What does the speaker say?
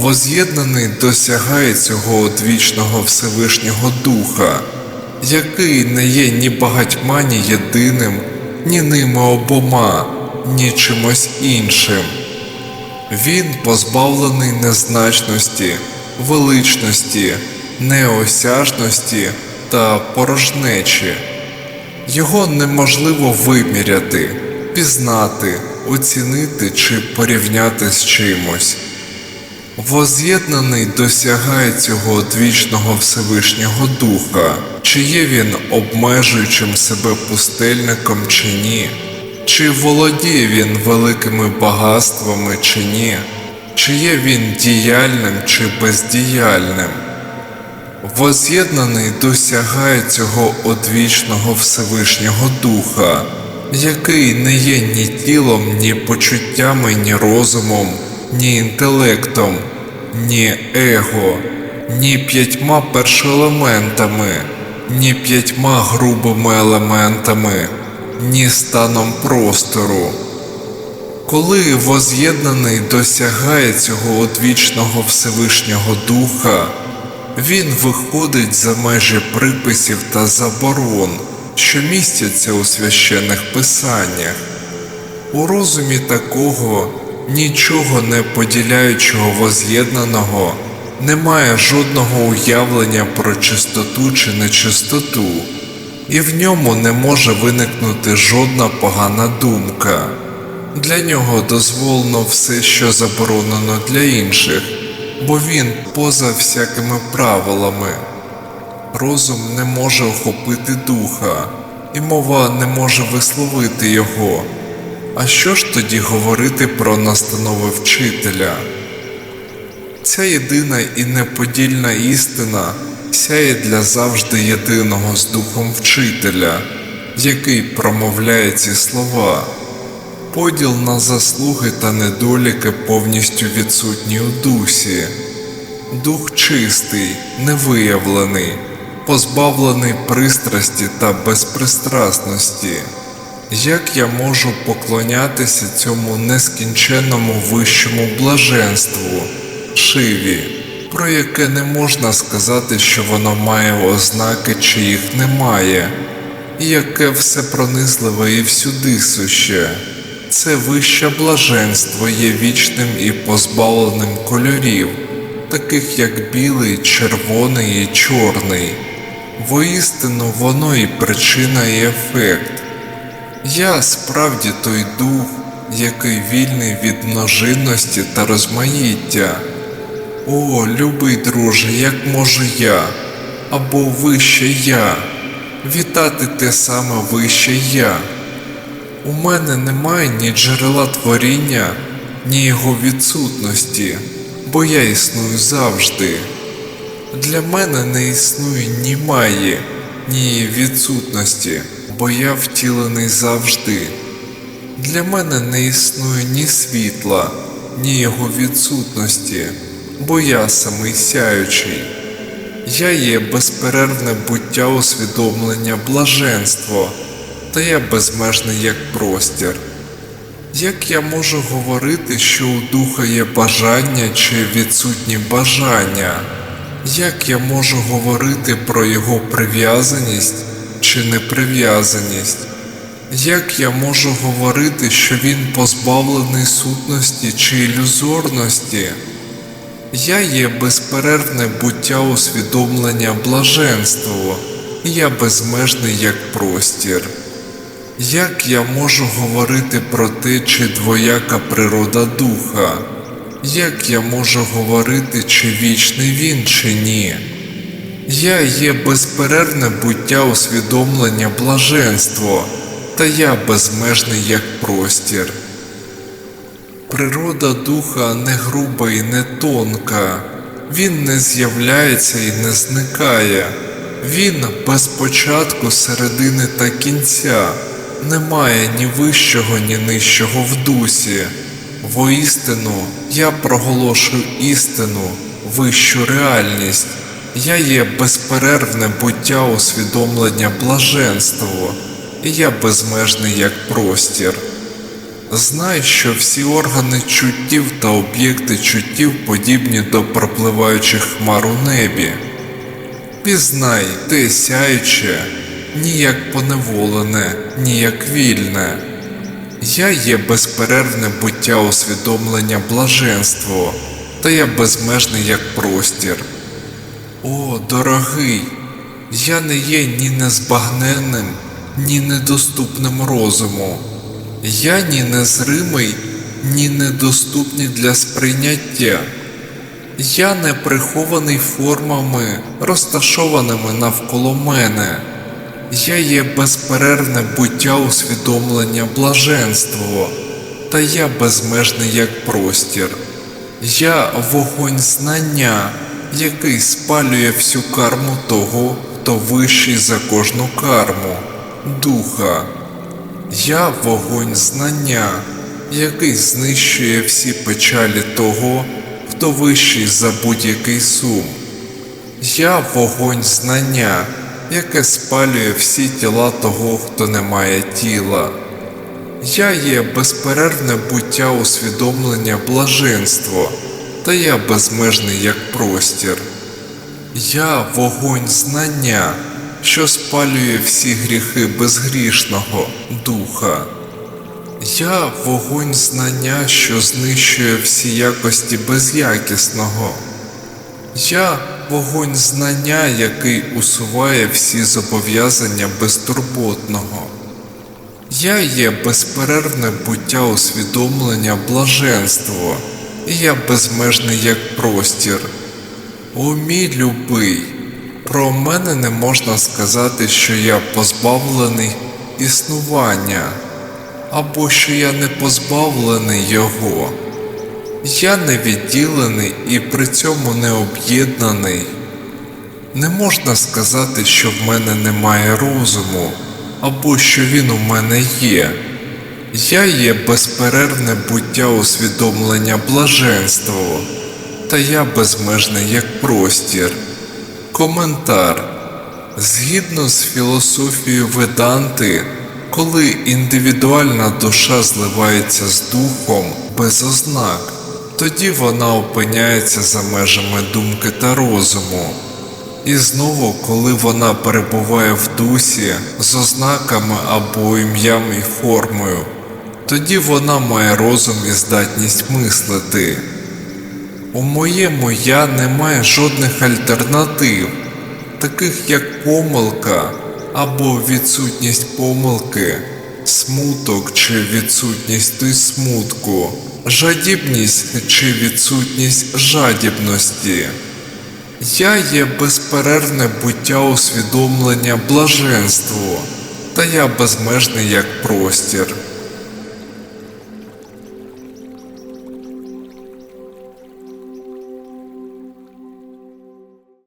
Воз'єднаний досягає цього одвічного Всевишнього Духа, який не є ні багатьма, ні єдиним, ні ними обома, ні чимось іншим. Він позбавлений незначності, величності, неосяжності та порожнечі. Його неможливо виміряти, пізнати, оцінити чи порівняти з чимось. Воз'єднаний досягає цього одвічного Всевишнього Духа, чи є він обмежуючим себе пустельником чи ні, чи володіє він великими багатствами чи ні, чи є він діяльним чи бездіяльним. Воз'єднаний досягає цього одвічного Всевишнього Духа, який не є ні тілом, ні почуттями, ні розумом, ні інтелектом, ні его, ні п'ятьма першоелементами, ні п'ятьма грубими елементами, ні станом простору. Коли воз'єднаний досягає цього одвічного Всевишнього Духа, він виходить за межі приписів та заборон, що містяться у священних писаннях. У розумі такого, нічого не поділяючого воз'єднаного, немає жодного уявлення про чистоту чи нечистоту, і в ньому не може виникнути жодна погана думка. Для нього дозволено все, що заборонено для інших, бо він поза всякими правилами. Розум не може охопити духа, і мова не може висловити його. А що ж тоді говорити про настанови вчителя? Ця єдина і неподільна істина сяє для завжди єдиного з духом вчителя, який промовляє ці слова. Поділ на заслуги та недоліки повністю відсутні у дусі. Дух чистий, невиявлений, позбавлений пристрасті та безпристрасності. Як я можу поклонятися цьому нескінченному вищому блаженству, шиві, про яке не можна сказати, що воно має ознаки, чи їх немає, і яке все пронизливе і всюди суще? Це вище блаженство є вічним і позбавленим кольорів, таких як білий, червоний і чорний. Воістину воно і причина, і ефект. Я справді той дух, який вільний від множинності та розмаїття. О, любий друже, як можу я, або вище я, вітати те саме вище я. У мене немає ні джерела творіння, ні його відсутності, бо я існую завжди. Для мене не існує ні має, ні відсутності, бо я втілений завжди. Для мене не існує ні світла, ні його відсутності, бо я самий сяючий. Я є безперервне буття усвідомлення блаженство, та я безмежний як простір. Як я можу говорити, що у духа є бажання чи відсутні бажання? Як я можу говорити про його прив'язаність чи неприв'язаність? Як я можу говорити, що він позбавлений сутності чи ілюзорності? Я є безперервне буття усвідомлення блаженства, і я безмежний як простір. Як я можу говорити про те, чи двояка природа духа? Як я можу говорити, чи вічний він, чи ні? Я є безперервне буття усвідомлення блаженство, та я безмежний як простір. Природа духа не груба і не тонка, він не з'являється і не зникає, він без початку, середини та кінця, немає ні вищого, ні нижчого в дусі. Воістину я проголошую істину, вищу реальність. Я є безперервне буття усвідомлення блаженства, і я безмежний як простір. Знай, що всі органи чуттів та об'єкти чуттів подібні до пропливаючих хмар у небі. Пізнай те сяюче, ніяк поневолене, ніяк вільне. Я є безперервне буття усвідомлення блаженство, та я безмежний як простір. О, дорогий, я не є ні незбагненним, ні недоступним розуму. Я ні незримий, ні недоступний для сприйняття. Я не прихований формами, розташованими навколо мене. Я є безперервне буття усвідомлення блаженство, та я безмежний як простір. Я вогонь знання, який спалює всю карму того, хто вищий за кожну карму, духа. Я вогонь знання, який знищує всі печалі того, хто вищий за будь-який сум. Я вогонь знання, яке спалює всі тіла того, хто не має тіла. Я є безперервне буття усвідомлення блаженство, та я безмежний як простір. Я вогонь знання, що спалює всі гріхи безгрішного духа. Я вогонь знання, що знищує всі якості безякісного. Я вогонь знання, який усуває всі зобов'язання безтурботного. Я є безперервне буття усвідомлення блаженство, я безмежний як простір. О мій любий, про мене не можна сказати, що я позбавлений існування, або що я не позбавлений його. Я не відділений і при цьому не об'єднаний. Не можна сказати, що в мене немає розуму, або що він у мене є. Я є безперервне буття усвідомлення блаженства, та я безмежний як простір. Коментар. Згідно з філософією Веданти, коли індивідуальна душа зливається з духом без ознак, тоді вона опиняється за межами думки та розуму. І знову, коли вона перебуває в дусі з ознаками або ім'ям і формою, тоді вона має розум і здатність мислити. У моєму я немає жодних альтернатив, таких як помилка або відсутність помилки, смуток чи відсутність той смутку, жадібність чи відсутність жадібності. Я є безперервне буття усвідомлення блаженству, та я безмежний як простір.